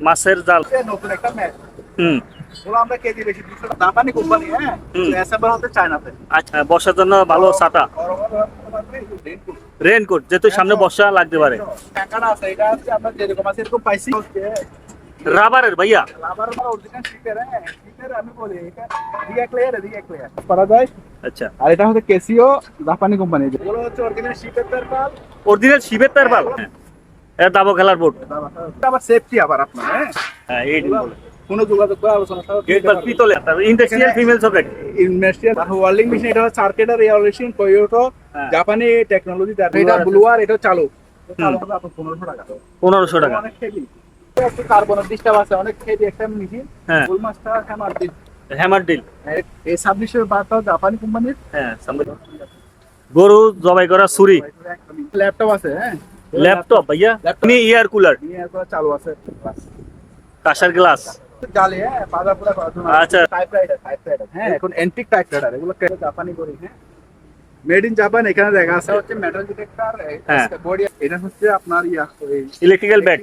মাছের জাল। নতুন একটা ম্যাচ। হুম। আমরা কেজি বেশি দুশো জাপানি কোম্পানি হ্যাঁ? অ্যাসেম্বল হচ্ছে চায়নাতে আচ্ছা বসার জন্য ভালো ছাতা। রেনকোট যেহেতু সামনে বর্ষা লাগতে পারে। টাকাটা আছে। এটা হচ্ছে আমরা যেরকম আছে এরকম পাইছি। রাবারের ভাইয়া। রাবার অরিজিনাল শিপের হ্যাঁ শিপের আমি বলি। এটা করা যায়। আচ্ছা। আর এটা হচ্ছে কেসিও জাপানি কোম্পানি এগুলো হচ্ছে অরিজিনাল শিপের তারপাল অরিজিনাল হ্যাঁ। এটা দাবো খেলার বোর্ড আবার সেফটি আবার আপনার হ্যাঁ? হ্যাঁ কোনো যোগাযোগ করে আলোচনা গেট পিতলে ইন্ডাস্ট্রিয়াল ফিমেল ইন্ডাস্ট্রিয়াল ওয়ার্লিং মেশিন এটা হচ্ছে টয়োটো হ্যাঁ। জাপানি টেকনোলজি এটা চালু পনেরোশো টাকা। পনেরোশো টাকা। অনেক হেভি একটু কার্বনের ডিস্টার্ব আছে অনেক হেভি একটা মেশিন হ্যাঁ। ফুল মাছটা হ্যামার দিন হ্যামার ডিল এই বারটা জাপানি কোম্পানির হ্যাঁ গরু জবাই করা ছুরি। ল্যাপটপ আছে হ্যাঁ? ল্যাপটপ ভাইয়া Laptop। ইয়ার কুলার নিয়ে এরপর চালু আছে কাঁসার গ্লাস জালে বাজার পুরা আচ্ছা। টাইপ রাইডার টাইপ রাইডার হ্যাঁ এখন এন্টিক টাইপ রাইডার এগুলো জাপানি করি হ্যাঁ মেড ইন জাপান এখানে দেখা আছে হচ্ছে মেটাল ডিটেক্টর। বডি এটা হচ্ছে আপনার ইয়া electrical bat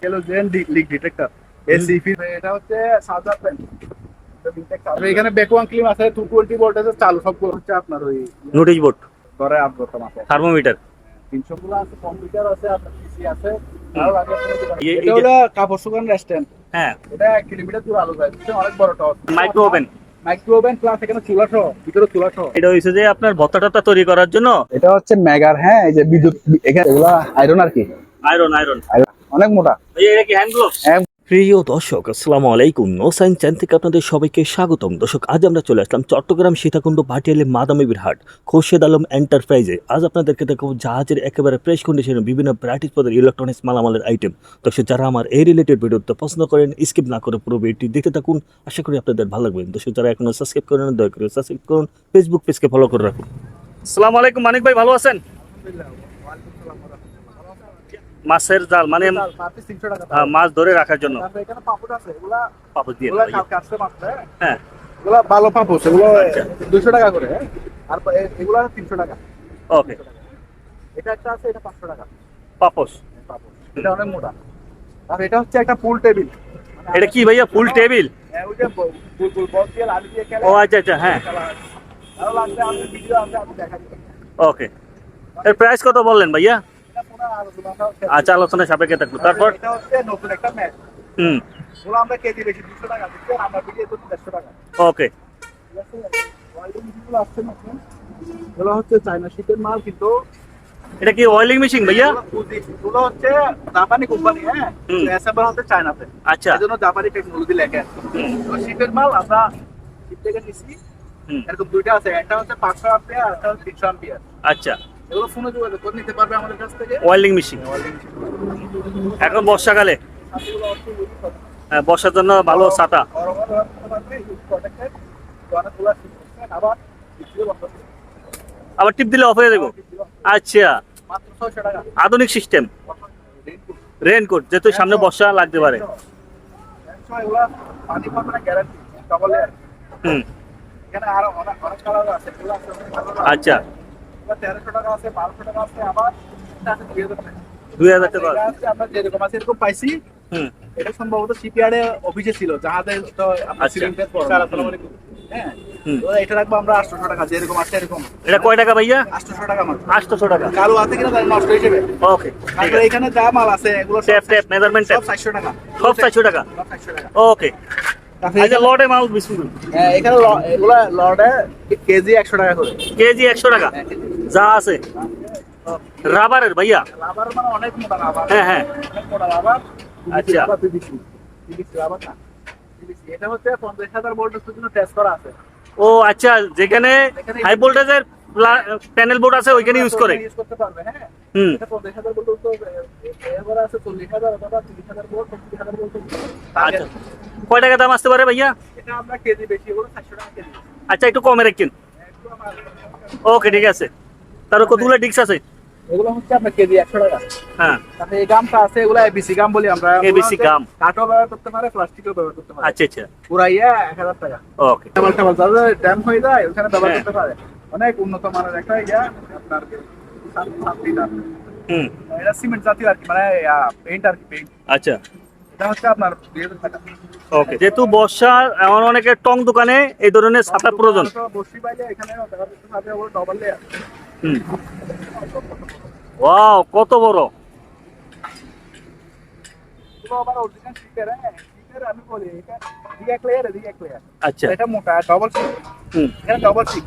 halogen leak detector ACP এটা হচ্ছে সাউদার পেন এখানে ব্যাকওয়ান ক্লিম আছে ভোল্টেজের চালু সবগুলো হচ্ছে আপনার ওই নোটিশ বোর্ড ঘরে আব্রতম আছে থার্মোমিটার তিনশো আছে কম্পিউটার আছে আপনার পিসি আছে। ভালো লাগে এ- এটা হলো কাপড় শুকান রেস্টুরেন্ট হ্যাঁ। এটা এক কিলোমিটার দূর আলো যায় অনেক বড় top. Micro oven micro oven plus এখানে চুলা সহ ভিতরে চুলা সহ। এটা হইছে যে আপনার তৈরি করার জন্য? এটা হচ্ছে মেগার হ্যাঁ এই যে বিদ্যুৎ এখানে এগুলা আয়রন আর কি। আয়রন আয়রন অনেক মোটা। এটা কি হ্যান্ড গ্লোভ প্রিয় দর্শক আসসালামু আলাইকুম। নো সাইন চ্যান থেকে আপনাদের সবাইকে স্বাগতম। দর্শক আজ আমরা চলে আসলাম চট্টগ্রাম সীতাকুণ্ড ভাটিয়ালি মাদামিবির হাট খোরশেদ আলম এন্টারপ্রাইজে। আজ আপনাদেরকে দেখাবো জাহাজের একেবারে ফ্রেশ কন্ডিশনে বিভিন্ন ভ্যারাইটিস পদের ইলেকট্রনিক্স মালামালের আইটেম দর্শক যারা আমার এই রিলেটেড ভিডিওতে পছন্দ করেন স্কিপ না করে পুরো ভিডিওটি দেখতে থাকুন। আশা করি আপনাদের ভালো লাগবে। দর্শক যারা এখনও সাবস্ক্রাইব করেন দয়া করে সাবস্ক্রাইব করুন। ফেসবুক পেজকে ফলো করে রাখুন। আসসালামু আলাইকুম মানিক ভাই ভালো আছেন? মাছের জাল মানে মাছ ধরে রাখার জন্য। এখানে পাপড় আছে এগুলা পাপড় দিয়ে হ্যাঁ? হ্যাঁ। এগুলা ভালো পাপড় এগুলো আচ্ছা। দুশো টাকা করে হ্যাঁ? আর এগুলা তিনশো টাকা। ওকে। এটা একটা আছে এটা পাঁচশো টাকা। পাপোস পাপড়। এটা অনেক মোটা। আর এটা হচ্ছে একটা পুল টেবিল। এটা কি ভাইয়া ফুল টেবিল? হ্যাঁ ও আচ্ছা আচ্ছা হ্যাঁ। ওকে। এর প্রাইস কত বললেন ভাইয়া? আচ্ছা আলোচনা সাপেক্ষে থাকল তারপর? এটা হচ্ছে নতুন একটা ম্যাচ হুম। ওগুলো আমরা কেজি বেশি দুশো টাকা দিচ্ছি আর আমরা ভিডিও তো দেড়শো টাকা। ওকে। আসছে এগুলো হচ্ছে চায়না শীতের মাল কিন্তু এটা কি অয়েলিং মেশিন ভাইয়া? এগুলো হচ্ছে জাপানি কোম্পানি হ্যাঁ। অ্যাসেম্বল হচ্ছে চায়নাতে আচ্ছা। এই জন্য জাপানি টেকনোলজি লেখা। আছে শীতের মাল আমরা শীত থেকে নিচ্ছি এরকম দুইটা আছে। একটা হচ্ছে পাঁচশো আম্পিয়ার আর একটা হচ্ছে তিনশো আম্পিয়ার আচ্ছা। এগুলো ফোনে যোগাযোগ করে নিতে পারবে আমাদের কাছ থেকে। অয়েলিং মেশিন এখন বর্ষাকালে। হ্যাঁ, বর্ষার জন্য ভালো ছাতা। আবার টিপ দিলে অফ হয়ে দেবো আচ্ছা। আধুনিক সিস্টেম রেনকোট যেহেতু সামনে বর্ষা লাগতে পারে। হুম। আচ্ছা। তেরোশো টাকা আছে বারোশো টাকা আছে আবার এটা দুই হাজার টাকা। দুই হাজার টাকা এটা আমরা যেরকম আছে এরকম পাইছি। এটা সম্ভবত শিপইয়ার্ডে অফিসে ছিল জাহাজে তো আপনার আচ্ছা। হ্যাঁ। এটা রাখব আমরা আটশোশো টাকা যেরকম আছে এরকম। এটা কয় টাকা ভাইয়া? আটশোশো টাকা মাত্র। আটশোশো টাকা। কালো আছে কিনা তাই নষ্ট হিসেবে ওকে ঠিক তারপরে এখানে যা মাল আছে এগুলো ট্যাপ ট্যাপ মেজারমেন্ট সব চারশো টাকা। সব চারশো টাকা। ওকে আচ্ছা লটে মাল বিস্কুট হ্যাঁ, এখানে ল- এগুলা কেজি একশো টাকা করে। কেজি একশো টাকা? যা আছে। রাবারের ভাইয়া? রাবার মানে অনেক মোটা রাবার। হ্যাঁ, হ্যাঁ। মোটা রাবার। আচ্ছা। রাবার PVC PVC রাবার না এটা হচ্ছে ভোল্টের জন্য টেস্ট করা আছে। ও আচ্ছা যেখানে হাই ভোল্টেজের প্যানেল বোর্ড আছে ওইখানে ইউজ করে। ইউজ করতে পারবে হ্যাঁ। হুম। এটা পঞ্চাশ হাজার ভোল্ট তো আচ্ছা। কয় টাকা দাম আসতে পারে ভাইয়া? আচ্ছা একটু কমে রাখেন ওকে ঠিক আছে। তার কতগুলো ডিক্স আছে? এগুলো হচ্ছে আপনার কেজি একশো টাকা। হ্যাঁ। এই গামটা আছে এগুলো এবিসি গাম বলি আমরা। ABC গাম। কাঠও ব্যবহার করতে পারে প্লাস্টিকও ব্যবহার করতে পারে। আচ্ছা আচ্ছা। পুরা এক হাজার টাকা। ওকে। টেবল টেবল যাদের ড্যাম হয়ে যায় ওখানে ব্যবহার হ্যাঁ। করতে পারে। অনেক উন্নত মানের একটা ইয়া আপনার হুম। এটা সিমেন্ট জাতীয় আর কি মানে পেইন্ট আর কি পেইন্ট আচ্ছা। এটা হচ্ছে আপনার ওকে। যেহেতু বর্ষা এমন অনেকের টং দোকানে এই ধরনের ছাতা প্রয়োজন। বসি বাইরে এখানে ডবল লেয়ার হুম। ওয়াও কত বড়। হ্যাঁ আচ্ছা। এটা মোটা ডবল শিট হুম। এটা ডবল শিট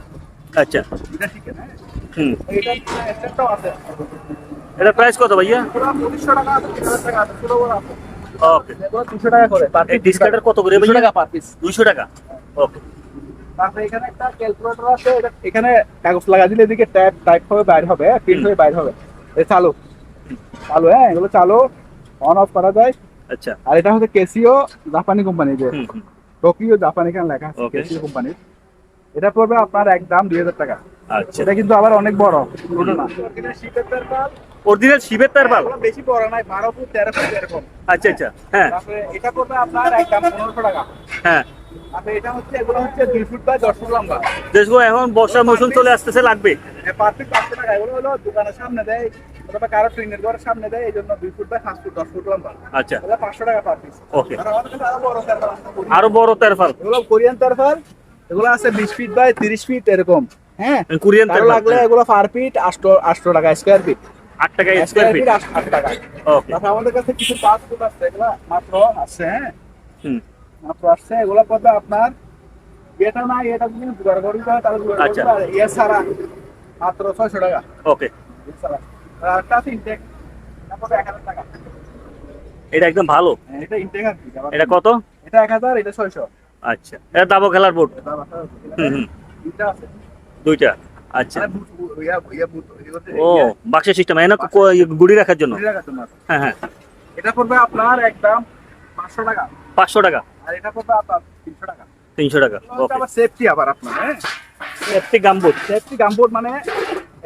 আচ্ছা। এটা শিটের হ্যাঁ। হুম। এটা আছে। এটা প্রাইস কত ভাইয়া? ওকে দুশো টাকা করে এই ডিসকাউন্টের কত করে ভাইয়া? টাকা পার পিস দুইশো টাকা? ওকে তারপরে এখানে একটা ক্যালকুলেটর আছে এটা- এখানে কাগজ লাগা দিলে এদিকে ট্যাপ টাইপ হবে বাইর হবে প্রিন্ট হয়ে বাইর হবে। এই চালু। চালু হ্যাঁ এগুলো চালু। অন অফ করা যায়। আচ্ছা। আর এটা হচ্ছে কেসিও জাপানি কোম্পানি যে টোকিও জাপানি এখানে লেখা আছে? কেসিও কোম্পানির এটা পড়বে আপনার একদম দুই হাজার টাকা। আচ্ছা। এটা কিন্তু আবার অনেক বড়। না অরিজিনাল শিবের তার বাল? বেশি বড় নাই বারো ফুট তেরো ফুট এরকম। আচ্ছা আচ্ছা হ্যাঁ। তারপরে এটা পড়বে আপনার একদম পনেরোশো টাকা। হ্যাঁ। এটা হচ্ছে এগুলো হচ্ছে ফুট বাই দশ ফুট লম্বা। এখন মৌসুম চলে আসতেছে লাগবে। পারফেক্ট পাঁচশো টাকা। এগুলো হলো দোকানের সামনে দেয় অথবা কারও ট্রেনের ঘরের সামনে দেয় এই জন্য ফুট বাই ফুট ফুট লম্বা। আচ্ছা। টাকা পার পিস। ওকে। আর আমাদের কাছে আরও বড় তারপাল আছে। আরও বড় তারফাল এগুলো কোরিয়ান এগুলো আছে বিশ ফিট বাই তিরিশ ফিট এরকম। হ্যাঁ। কোরিয়ান কারও তারপাল লাগলে এগুলো পার ফিট আটশো আটশো টাকা স্কোয়ার ফিট আট টাকা স্কোয়ার ফিট ফিট আট টাকা। ওকে তারপর আমাদের কাছে কিছু পাঁচ আছে এগুলো মাত্র আছে হ্যাঁ? হুম। মাত্র আসছে এগুলো পড়বে আপনার এটা না এটা যদি জোগাড় করি তাহলে জোগাড় আচ্ছা। পারে। ইয়ে মাত্র ছয়শো টাকা। ওকে আছে ইনটেক এক হাজার টাকা। এটা একদম ভালো। হ্যাঁ, এটা ইনটেক কি এটা কত? এটা এক হাজার এটা ছয়শো। আচ্ছা। এটা দাবো খেলার বোর্ড হুম হুম। দুইটা আছে। দুইটা। আচ্ছা। মানে ও বাক্সের সিস্টেম এনে গুড়ি রাখার জন্য। হ্যাঁ হ্যাঁ। এটা পড়বে আপনার একদম পাঁচশো টাকা। পাঁচশো টাকা? আর এটা পড়বে আপনার তিনশো টাকা। তিনশো টাকা আবার সেফটি আবার আপনার হ্যাঁ? একটি গামবুট সেফটি গামবোর্ড মানে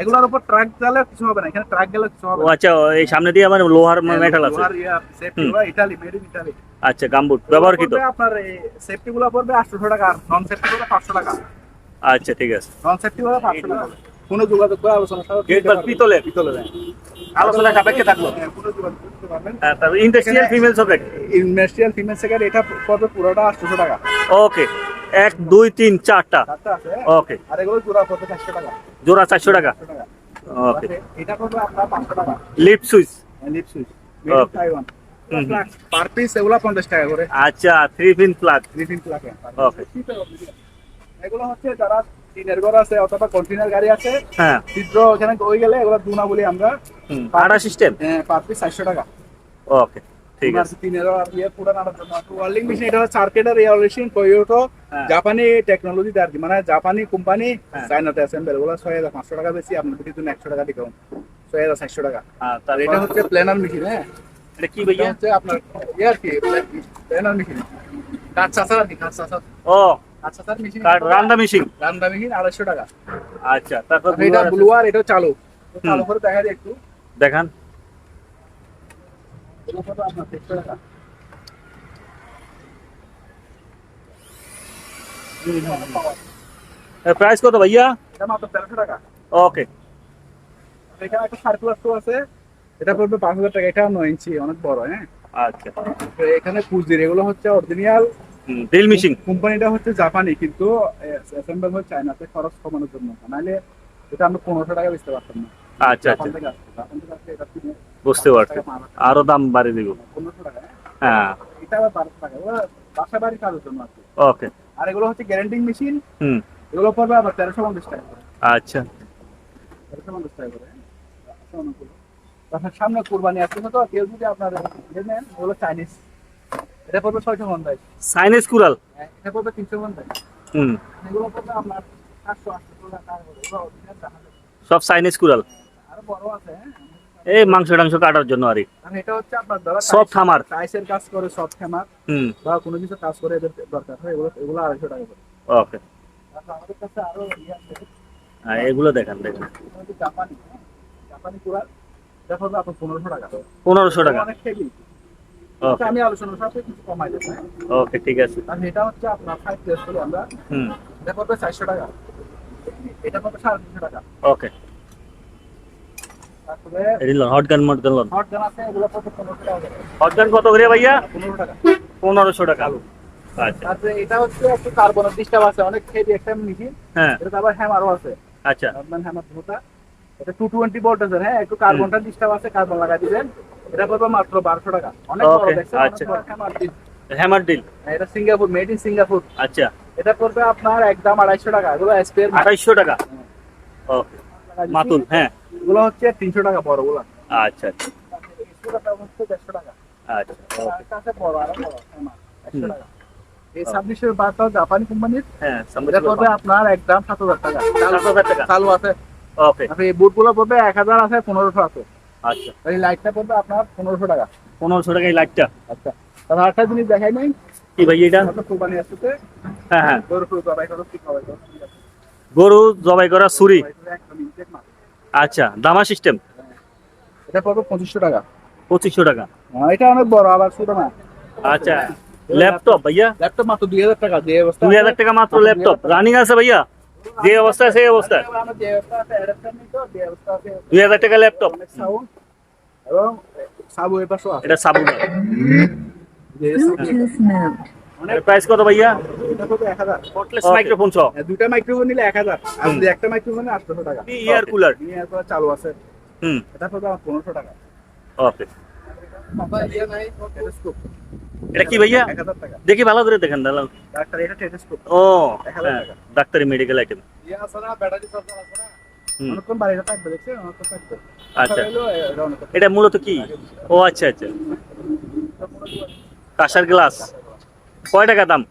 এগুলোর উপর ট্রাক গেলে কিছু হবে না এখানে ট্রাক গেলে কিছু হবে ও আচ্ছা এই সামনে দিয়ে আমার লোহার মেটাল আছে। লোহার ইয়া, safety হুম। গুলো ইটালি মেড ইন ইটালি আচ্ছা গামবুট ব্যবহারকৃত। পড়বে আপনার সেফটি গুলো পড়বে আটশো টাকা আর নন সেফটি গুলো পাঁচশো টাকা। আচ্ছা ঠিক আছে। টাকা কোনো যোগাযোগ করে আলোচনা সাপেক্ষে গেট নিতে বার পারবেন। পিতলের? পিতলের হ্যাঁ। আলোচনা সাপেক্ষে থাকল। হ্যাঁ, কোনো যোগাযোগ করতে পারবেন। হ্যাঁ তারপর industrial female socket industrial female second এটা পড়বে পুরোটা আটশো টাকা। ওকে এক দুই তিন চারটা। ওকে আর এগুলো জোড়া পড়বে চারশো টাকা। জোড়া চারশো টাকা? ওকে এটা পড়বে আপনার পাঁচশো টাকা। লিপ সুইচ লিপ সুইচ। পার পিস এগুলো পঞ্চাশ টাকা করে। আচ্ছা থ্রি পিন প্লাগ রিফিল লাগে Okay. এগুলো হচ্ছে যারা টিনের ঘর আছে অথবা কন্টেনার গাড়ি আছে হ্যাঁ। ছিদ্র ওখানে হয়ে গেলে এগুলো দুনা বলি আমরা। আড়া সিস্টেম পার পিস চারশো টাকা। ওকে ঠিক আছে। টিনের ইয়ে পুরো নাড়ার জন্য ওয়ার্লিং মেশিন এটা সার্কেটার এয়ার মেশিন টয়োটো হ্যাঁ। জাপানি টেকনোলজিতে আর কি। মানে জাপানি কোম্পানি হ্যাঁ। চায়নাতে অ্যাসেম্বল ছয় হাজার পাঁচশো টাকা বেশি আপনাদের জন্য একশো টাকা ডিসকাউন্ট ছয় হাজার চারশো টাকা। আর এটা হচ্ছে প্ল্যানার মেশিন হ্যাঁ। এটা কি ভাইয়া? হচ্ছে আপনার ইয়ে আর কি প্ল্যানার মেশিন। কাঠ চাষার আর কি কাঠ চাষার ও কাঠ চাষার মেশিন কার মেশিন রান্না মেশিন আড়াইশো টাকা। আচ্ছা তারপর এটা ব্লু এটা চালু। চালু করে দেখা যায় একটু। দেখান। কত আপনার 600 টাকা। প্রাইস কত ভাইয়া? এটা তেরোশো টাকা। ওকে এখানে একটা সার্কুলার আছে। এটা পড়বে পাঁচ হাজার টাকা। এটা নয় ইঞ্চি অনেক বড় হ্যাঁ? আচ্ছা। এখানে পুঁজির এগুলো হচ্ছে অরিজিনাল ড্রিল মেশিন কোম্পানিটা হচ্ছে জাপানি কিন্তু অ্যাসেম্বল হচ্ছে চায়নাতে খরচ কমানোর জন্য। নাহলে এটা আমরা পনেরোশো টাকা বেচতে পারতাম না। আচ্ছা আচ্ছা। বুঝতে পারছি। আরও দাম বাড়িয়ে দিব। হ্যাঁ? হ্যাঁ। এটা আবার বারোশো টাকা বাসা বাড়ি কাজের জন্য আছে। ওকে। আর এগুলো হচ্ছে গ্যারেন্টিং মেশিন হুম। এগুলো পড়বে আবার তেরোশো পঞ্চাশ টাকা করে। আচ্ছা। তেরোশো পঞ্চাশ টাকা করে অনেকগুলো। তারপর সামনে কোরবানি আসছে তো কেউ যদি আপনার নেন ওগুলো চাইনিজ এটা পড়বে ছয়শো পঞ্চাশ। সাইনেস কুরাল হ্যাঁ, এটা পড়বে তিনশো পঞ্চাশ। হুম। এগুলো পড়বে আপনার সাতশো আটশো টাকা। সব সাইনেস কুরাল আরও বড় আছে হ্যাঁ। এই মাংস টাংস কাটার জন্য আর এটা হচ্ছে আপনার ধরো সব খামার টাইসের কাজ করে সব খামার হুম। বা কোনো কিছু কাজ করে এদের দরকার হয় এগুলো এগুলো আড়াইশো টাকা করে। ওকে আমাদের কাছে আরও ইয়ে আছে। হ্যাঁ এগুলো দেখান দেখেন। জাপানি হ্যাঁ। জাপানি আপনার পনেরোশো টাকা। টাকা। অনেক হেভি ওকে আমি আলোচনার সাথে কিছু কমাই দেবো। ওকে ঠিক আছে। আর এটা হচ্ছে আপনার ফাইভ প্লেস করে আমরা। হুম। এটা পড়বে চারশো টাকা। এটা পড়বে সাড়ে তিনশো ওকে। কত করে ভাইয়া? টাকা। পনেরোশো টাকা। আচ্ছা। এটা হচ্ছে একটু কার্বনের ডিস্টার্ব আছে অনেক হেভি একটা মেশিন হ্যাঁ। এটা আবার হ্যামারও আছে। আচ্ছা। হ্যামার এটা টু টোয়েন্টি ভোল্টেজের হ্যাঁ একটু কার্বনটা ডিস্টার্ব আছে কার্বন লাগা দিবেন। এটা পড়বে মাত্র বারোশো টাকা। অনেক বড় দেখছেন। হ্যামার হ্যামার ডিল এটা সিঙ্গাপুর মেড ইন সিঙ্গাপুর আচ্ছা। এটা পড়বে আপনার একদম আড়াইশো টাকা এগুলো এসপিএর টাকা? ওকে মাতুল হ্যাঁ। এগুলো হচ্ছে তিনশো টাকা বড়গুলো আচ্ছা আচ্ছা। হচ্ছে দেড়শো টাকা। আচ্ছা বড় আরও বড় একশো। টাকা। এই ছাব্বিশের বারটাও জাপানি কোম্পানির হ্যাঁ এটা পড়বে আপনার একদম সাত হাজার টাকা। সাত হাজার টাকা। চালু আছে। ওকে এই বুটগুলো পড়বে এক হাজার আছে পনেরোশো আছে। আচ্ছা। এই লাইটটা পড়বে আপনার পনেরোশো টাকা। পনেরোশো টাকা এই লাইটটা আচ্ছা। তারপর আরেকটা জিনিস দেখাই নাই। কি ভাই এটা? কোম্পানি আসছে হ্যাঁ হ্যাঁ। গরু জবাই করো ছুরি। আচ্ছা দামা সিস্টেম এটা পড়বে পঁচিশশো টাকা। পঁচিশশো টাকা। হ্যাঁ, এটা অনেক বড় আবার ছোট না। আচ্ছা ল্যাপটপ ভাইয়া। ল্যাপটপ মাত্র দুই হাজার টাকা দুই হাজার টাকা মাত্র ল্যাপটপ রানিং আছে ভাইয়া? যে অবস্থা সেই অবস্থা। দুই হাজার টাকা ল্যাপটপ এবং সাবু এটা প্রাইস কত ভাইয়া? কটলেস মাইক্রোফোন সহ। হ্যাঁ, মাইক্রোফোন নিলে এক হাজার। আর যদি একটা মাইক্রোফোন নিলে আটশোশো টাকা। ইয়ার কুলার চালু আছে। হুম। এটা পনেরোশো টাকা। ওকে এটা কি ভাইয়া? দেখি ভালো করে দেখেন দালাল ডাক্তার এটা টেলিস্কোপ ও হ্যাঁ। ডাক্তারি মেডিকেল আইটেম ইয়ে আছে না ব্যাটারি চার্জার আছে না। অনেকক্ষণ বাড়িতে থাকবে দেখছে অনেকক্ষণ থাকবে। আচ্ছা। এটা মূলত কি? ও আচ্ছা আচ্ছা। কাঁসার গ্লাস কয় টাকা দাম?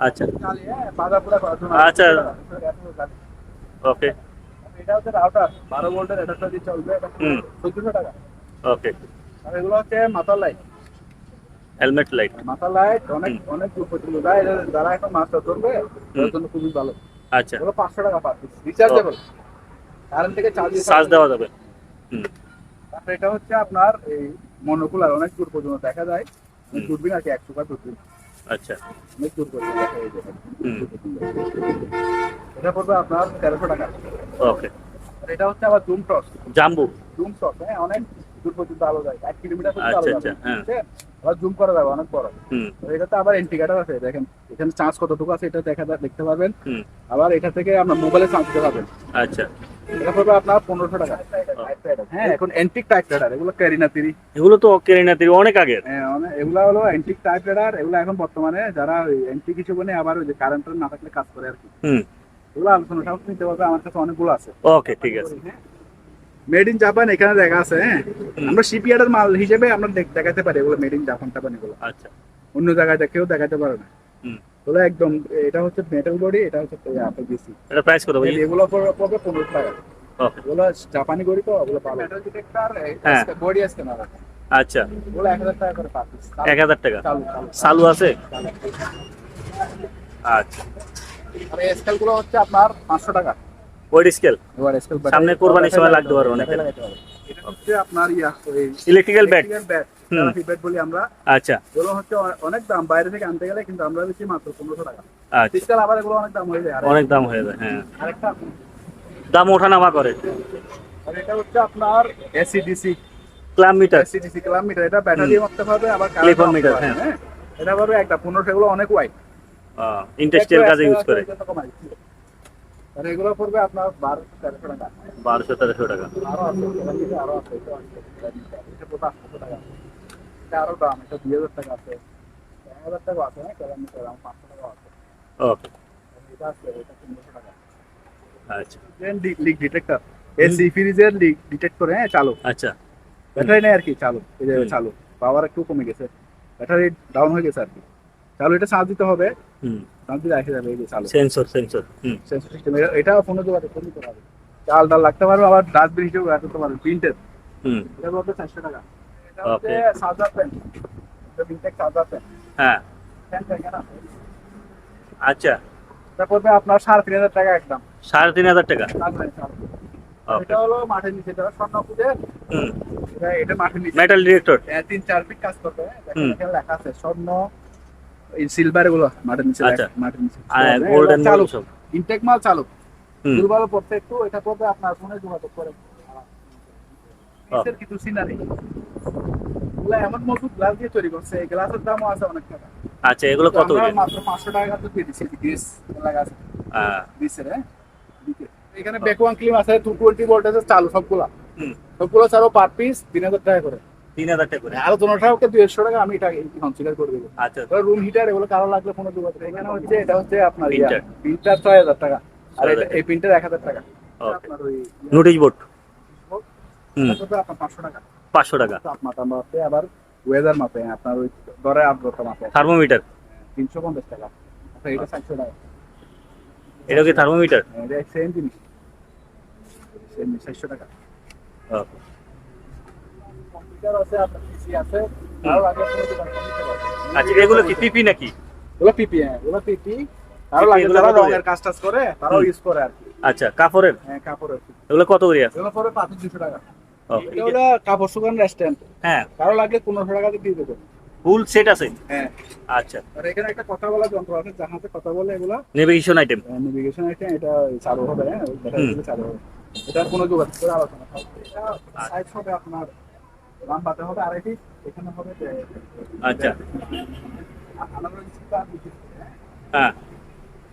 আচ্ছা। আচ্ছা। ওকে। এটা হচ্ছে রাউটার বারো ভোল্টের চলবে। এটা হুম। চোদ্দশো টাকা। ওকে। আর এগুলো হচ্ছে মাথার লাইট হেলমেট লাইট মাথা লাইট অনেক অনেক দূর যায় এরা যারা এখন মাছটা ধরবে ওদের জন্য খুবই ভালো। আচ্ছা। এগুলো পাঁচশো টাকা পার পিস রিচার্জেবল কারেন্ট থেকে চার্জ চার্জ দেওয়া যাবে। হুম। তারপরে এটা হচ্ছে আপনার এই মনোকুলার অনেক দূর পর্যন্ত দেখা যায়। দূরবীন আর কি একশো কার দূরবীন। আচ্ছা। অনেক দূর পর্যন্ত দেখা যায় এটা। হুম। এটা পড়বে আপনার তেরোশো টাকা। ওকে। আর এটা হচ্ছে আবার zoom torch jumbo. Zoom torch হ্যাঁ অনেক দূর পর্যন্ত আলো যায়। এক কিলোমিটার পর্যন্ত আচ্ছা, আলো আচ্ছা, হ্যাঁ। জুম করা যাবে অনেক বড়। এটাতে আবার ইন্ডিকেটর আছে দেখেন এখানে চার্জ কতটুকু আছে এটা দেখা দেখতে পাবেন আবার এটা থেকে আপনার মোবাইলে চার্জ দিতে পারবেন। আচ্ছা। এটা পড়বে আপনার পনেরোশো টাকা। হ্যাঁ এখন অ্যান্টিক টাইপ রাডার এগুলো ক্যারিনা তিরি এগুলো তো কেরিনা তিরি অনেক আগের। হ্যাঁ এগুলো হলো অ্যান্টিক টাইপ রাডার এগুলো এখন বর্তমানে যারা অ্যান্টিক কিছু বলে আবার ওই যে কারেন্টের না থাকলে কাজ করে আর কি। হুম। এগুলো আলোচনা সব নিতে পারবে আমার কাছে অনেকগুলো আছে। ওকে ঠিক আছে। মেড ইন জাপান এখানে দেখা আছে হ্যাঁ? আমরা শিপইয়ার্ডের মাল হিসেবে আমরা দেখাতে পারি এগুলো মেড ইন জাপান টাপান এগুলো। আচ্ছা। অন্য জায়গায় দেখেও দেখাতে পারে না। হুম। এগুলো একদম এটা হচ্ছে মেটাল বডি এটা হচ্ছে আপনার বেশি এটা প্রাইস কত ভাই? এগুলো পড়বে- পড়বে পনেরো টাকা। ওকে এগুলো জাপানি গড়ি তো ওগুলো পাবে। Metal detector. বডি আসছে না আচ্ছা। ওগুলো এক হাজার টাকা করে এক হাজার টাকা? চালু আছে? আচ্ছা। আর এই স্কেলগুলো হচ্ছে আপনার পাঁচশো টাকা। ওয়েট স্কেল সামনে কোরবানির সময় লাগতে পারে অনেকের। এটা হচ্ছে আপনার ইয়া ওই ইলেকট্রিক্যাল ব্যাট ব্যাট বলি আমরা আচ্ছা। এগুলো হচ্ছে অনেক দাম। বাইরে থেকে আনতে গেলে কিন্তু আমরা বেশি মাত্র পনেরোশো টাকা। আচ্ছা। শীতকাল আবার এগুলো অনেক দাম হয়ে যায়। অনেক দাম হয়ে যায় হ্যাঁ। আরেকটা দাম ওঠানামা করে। আর এটা হচ্ছে আপনার AC DC clamp meter AC DC kilometre এটা ব্যাটারি মারতে পারবে আবার meter, পারবে, হ্যাঁ। হ্যাঁ। এটা পারবে একটা পনেরোশো এগুলো অনেক ওয়াইড ইন্ডাস্ট্রিয়াল কাজে ইউজ করে। এগুলো পড়বে আপনার বারোশো তেরোশো টাকা। বারোশো তেরোশো টাকা। আরও আছে আরও আছে এটা আছে আটশো টাকা এটা আরও দাম এটা দুই হাজার টাকা আছে। এক হাজার টাকা আছে হ্যাঁ কিলোমিটার আমার পাঁচশো টাকা আছে। ওকে এটা আছে এটা পনেরোশো টাকা। আচ্ছা। লিক ডিটেক্টর এসি ফ্রিজের লিক ডিটেক্ট করে হ্যাঁ চালু। আচ্ছা। ব্যাটারি নেই আর কি চালু। এই যে চালু। পাওয়ার একটু কমে গেছে। ব্যাটারি ডাউন হয়ে গেছে আর কি। চালু এটা চার্জ দিতে হবে। হুম। ফোনে চাল ডাল লাগতে পারবে আবার হিসেবে পারবে প্রিন্টের হুম। এটা বলতে চারশো টাকা। এটা হচ্ছে. পেন এটা বিনটেক পেন হ্যাঁ। আচ্ছা। এটা পড়বে আপনার সাড়ে তিন হাজার টাকা একদম। সাড়ে তিন হাজার টাকা? এটা হলো মাঠের নিচে এটা স্বর্ণ এটা মাঠের নিচে। মেটাল ডিরেক্টর তিন চার ফিট কাজ করবে। লেখা আছে স্বর্ণ সিলভার নিচে আচ্ছা। নিচে। গোল্ডেন চালু। সব। ইনটেক মাল চালু। দুর্বল পড়তে একটু এটা পড়বে আপনার ফোনে যোগাযোগ করে। পিসের কিছু সিনারি এগুলা এমন মজবুত গ্লাস দিয়ে তৈরি করছে এই গ্লাসের দামও আছে অনেক টাকা। আচ্ছা এগুলো কত মাত্র পাঁচশো টাকা তো দিয়ে দিচ্ছি গ্রিস লাগা আছে। হ্যাঁ গ্রিসের হ্যাঁ? এখানে ব্যাকওয়ান ক্লিম আছে টু টোয়েন্টি ভোল্টেজের চালু সবগুলা। সবগুলো চালু পার পিস তিন হাজার টাকা করে। তিন হাজার টাকা করে। আলোচনাটা ওকে দুইশো টাকা আমি এটা কনসিডার করে দেবো। আচ্ছা রুম হিটার এগুলো কারও লাগলে কোনো যোগাযোগ নেই। এখানে হচ্ছে এটা হচ্ছে আপনার। প্রিন্টার ছয় হাজার টাকা। আর এই প্রিন্টার এক হাজার টাকা। ওকে নোটিশ বোর্ড পাঁচশো টাকা। পাঁচশো টাকা। তাপমাত্রা মাপে আবার ওয়েদার মাপে আপনার ওই দরে আর্দ্রতা মাপে। থার্মোমিটার তিনশো পঞ্চাশ টাকা। আচ্ছা এটা চারশো টাকা। এটা কি থার্মোমিটার সেম জিনিস। সেম চারশো টাকা। ওকে আছে আপনার পিসি আছে ভালো লাগে কোনো দোকান নিতে পারবেন। আচ্ছা এগুলো কি পিপি নাকি? ওগুলো পিপি হ্যাঁ ওগুলো পিপি। আরও লাগে যারা রঙের কাজ টাজ করে তারাও ইউজ করে আর কি। আচ্ছা কাপড়ের? হ্যাঁ কাপড়ের এগুলো কত করে আছে? এগুলো পরে পাঁচ দুশো টাকা। এটা হলো কাপড় শুকান রেস্টুরেন্ট হ্যাঁ। কারও লাগলে পনেরোশো টাকা দিয়ে দেবো। ফুল সেট আছে? হ্যাঁ। আচ্ছা। আর এখানে একটা কথা বলা যন্ত্র আছে যাহাতে কথা বলে এগুলো। নেভিগেশন আইটেম নেভিগেশন আছে এটা চালু হবে হ্যাঁ। এগুলো চালু হবে। এটা কোনো যোগাযোগ করে আলোচনা থাকবে এটা সাইজ হবে আপনার লম্বাতে হবে আড়াই ফিট এখানে হবে আচ্ছা। আর হ্যাঁ। হ্যাঁ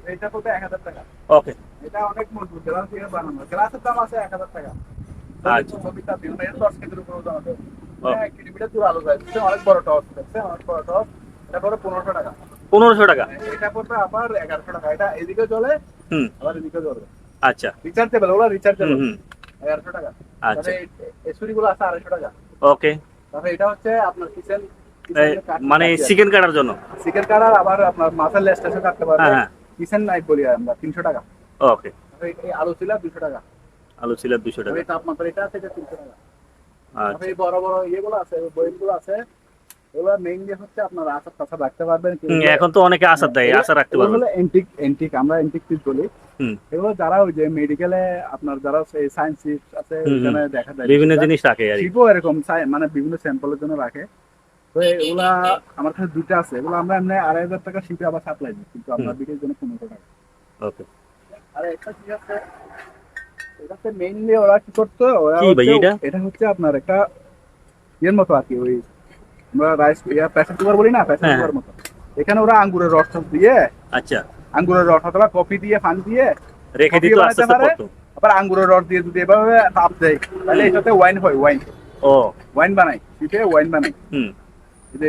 এটা এক হাজার টাকা। ওকে। এটা অনেক মজবুত গ্লাস দিয়ে বানানো। গ্লাসের দাম আছে এক হাজার টাকা। আচ্ছা। ছবিটা বিভিন্ন এর দশ কেজির উপরে ওজন আছে। এক কিলোমিটার দূর আলো যায় অনেক বড় টস দেখছে অনেক বড় টস এটা পরে পনেরোশো টাকা। পনেরোশো টাকা? এটা পড়বে আবার এগারোশো টাকা। এটা এদিকে চলে হুম। আবার এদিকে চলবে আচ্ছা। রিচার্জেবল ওগুলো হুম রিচার্জেবল এগারোশো টাকা। আচ্ছা। গুলো আছে আড়াইশো টাকা। ওকে তাহলে এটা হচ্ছে আপনার কিচেন মানে চিকেন কাটার জন্য? চিকেন কাটার আবার আপনার মাছের লেস্টেশন কাটতে পারবে। হ্যাঁ হ্যাঁ। কিচেন নাইফ বলি আমরা তিনশো টাকা। ওকে এই আলু ছিল 200 টাকা। আলু ছিল 200 টাকা। এই তাপমাত্রা এটা এটা তিনশো টাকা। আচ্ছা। তারপরে এই বড় বড় ইয়েগুলো আছে বইগুলো আছে মেইনলি হচ্ছে আপনার আচার টাচার রাখতে পারবেন এখন তো অনেকে আচার দেয় আচার রাখতে পারবেন। হলো এন্টিক এন্টিক আমরা এন্টিক পিস বলি। এগুলো যারা ওই যে মেডিকেলে আপনার যারা সায়েন্স আছে। ওখানে দেখা যায়। বিভিন্ন জিনিস রাখে আর শিপও এরকম মানে বিভিন্ন স্যাম্পলের জন্য রাখে। তো এগুলা আমার কাছে দুইটা আছে। এগুলো আমরা এমনি আড়াই হাজার টাকা শিপে আবার সাপ্লাই দিই কিন্তু আপনার দিকের জন্য পনেরোশো টাকা। ওকে। আর একটা কি আছে? এটাতে মেইনলি ওরা কি করতো? ওরা কি ভাই হচ্ছে- এটা? এটা হচ্ছে আপনার একটা ইয়ের মতো আর কি ওই আমরা রাইস প্রেসার কুকার বলি না হ্যাঁ। কুকার মতো। এখানে ওরা আঙ্গুরের রস দিয়ে আচ্ছা। আঙ্গুরের রস অথবা কফি দিয়ে পানি দিয়ে রেখে দিত আস্তে আস্তে আবার আঙ্গুরের রস দিয়ে যদি এভাবে তাপ দেয় তাহলে এটাতে ওয়াইন হয় ওয়াইন ও। ওয়াইন বানাই শীতে ওয়াইন বানাই। হুম।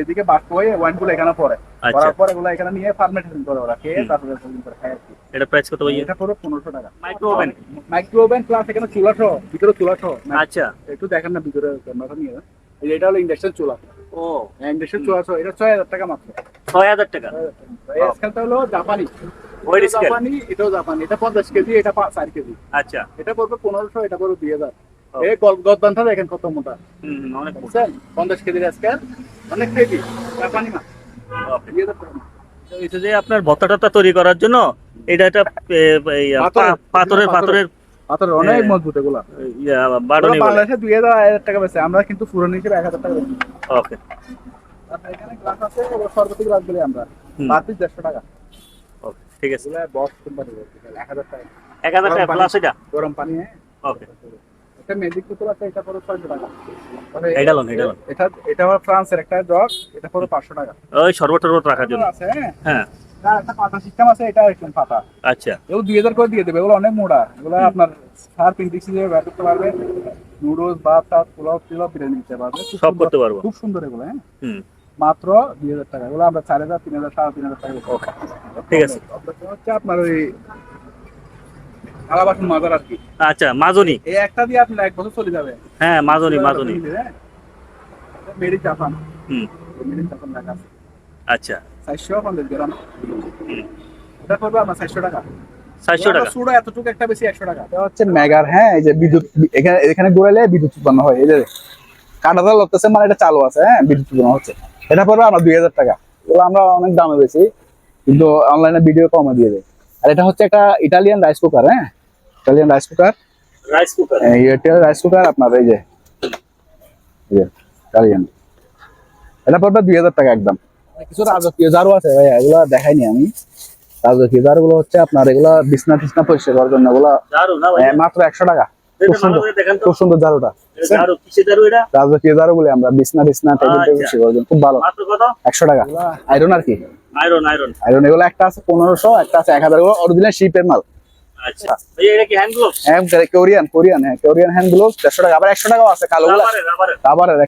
এদিকে বাষ্প হয়ে ওয়াইনগুলো এখানে পড়ে। আচ্ছা। করার পর এগুলো এখানে নিয়ে ফার্মেন্টেশন করে ওরা খেয়ে তারপরে করে খায় এটা প্রাইস কত ভাই এটা পুরো পনেরোশো টাকা। Micro oven micro oven plus এখানে চুলা সহ ভিতরে চুলা সহ আচ্ছা। একটু দেখেন না ভিতরে ক্যামেরাটা নিয়ে। এই এটা হলো ইন্ডাকশন চুলা। ও। এটা ছয় হাজার টাকা মাত্র। ছয় হাজার টাকা। স্কেলটা হলো জাপানি। এটাও স্কেল জাপানি এটাও জাপানি। এটা পঞ্চাশ কেজি এটা চার কেজি। আচ্ছা। এটা পড়বে পনেরোশো এটা পড়বে দুই হাজার। এই গদবানটা দেখেন কত মোটা। অনেক পঞ্চাশ কেজির স্কেল অনেক কেজি জাপানি মাছ। দুই হাজার টাকা। এটা যে আপনার ভর্তা টর্তা তৈরি করার জন্য এটা একটা পাথরের- পাথরের পাথরের অনেক। মজবুত এগুলা। ইয়া, বাড়নি বাংলাদেশে দুই হাজার আড়াই হাজার টাকা বেছে আমরা কিন্তু পুরনো হিসেবে এক হাজার টাকা বেছি ওকে। আর এখানে গ্লাস আছে ওগুলো গ্লাস বলি আমরা। পার পিস দেড়শো টাকা। ওকে ঠিক আছে। বক্স টাকা। টাকা। প্লাস এটা? গরম পানি হ্যাঁ। ওকে। ম্যাজিক বোতল আছে এটা পড়ো ছয়শো টাকা। এটা লন, এটা লন। এটা এটা ফ্রান্সের একটা জগ এটা পড়ো পাঁচশো টাকা। ওই শরবত রাখার জন্য। আছে হ্যাঁ। হ্যাঁ। একটা পাতা সিস্টেম আছে এটা একদম পাতা। আচ্ছা। এগুলো দুই হাজার করে দিয়ে দেবে এগুলো অনেক মোটা এগুলো আপনার সার পিন্ডিক্স হিসেবে ব্যবহার করতে পারবে। নুডলস ভাত টাত পোলাও টিলাও বিরিয়ানি দিতে পারবে। সব করতে পারব। খুব সুন্দর এগুলো হ্যাঁ। মাত্র দুই হাজার টাকা। এগুলো আমরা চার হাজার তিন হাজার সাড়ে তিন হাজার টাকা ঠিক আছে। হচ্ছে আপনার ওই থালা বাসন মাজার আর কি। আচ্ছা মাজনি। এই একটা দিয়ে আপনার এক বছর চলে যাবে। হ্যাঁ মাজনি মাজনি। মেরি হুম। মেরি আচ্ছা। চারশো পঞ্চাশ গ্রাম এটা করবে আপনার চারশো টাকা। চারশো টাকা। চুড়ো এতটুকু একটা বেশি একশো টাকা। এটা হচ্ছে মেগার হ্যাঁ এই যে বিদ্যুৎ এখানে এখানে ঘুরাইলে বিদ্যুৎ উৎপন্ন হয়। এই যে কাটাটা লাগতেছে মানে এটা চালু আছে হ্যাঁ বিদ্যুৎ উৎপন্ন হচ্ছে। এটা পড়বে আমরা দুই হাজার টাকা। এগুলো আমরা অনেক দামে বেশি কিন্তু অনলাইনে ভিডিও কমে দিয়ে দেয়। আর এটা হচ্ছে একটা ইটালিয়ান রাইস কুকার হ্যাঁ? Italian rice cooker rice cooker Airtel rice cooker আপনার এই যে এই যে ইটালিয়ান এটা পড়বে দুই হাজার টাকা একদম। কিছু রাজকীয় জারু আছে ভাই এগুলো দেখাইনি আমি। রাজকীয় জারু গুলো হচ্ছে আপনার এগুলো বিছনা টিছনা পরিষ্কার করার জন্য এগুলো দারুণ না ভাই এ, মাত্র একশো টাকা। খুব সুন্দর জারুটা। রাজকীয় জারু বলে আমরা বিছনা টেবিল টেবিল আচ্ছা। খুব ভালো। একশো টাকা। আয়রন আর কি? আয়রন আয়রন আয়রন এগুলো একটা আছে পনেরোশো একটা আছে এক হাজার অরিজিনাল শিপের মাল। আচ্ছা। এটা কি হ্যান্ড গ্লোভস হ্যাঁ কোরিয়ান কোরিয়ান হ্যাঁ কোরিয়ান হ্যান্ড গ্লোভস দেড়শো টাকা। আবার একশো টাকাও আছে কালো গুলা রাবারের রাবারের রাবারের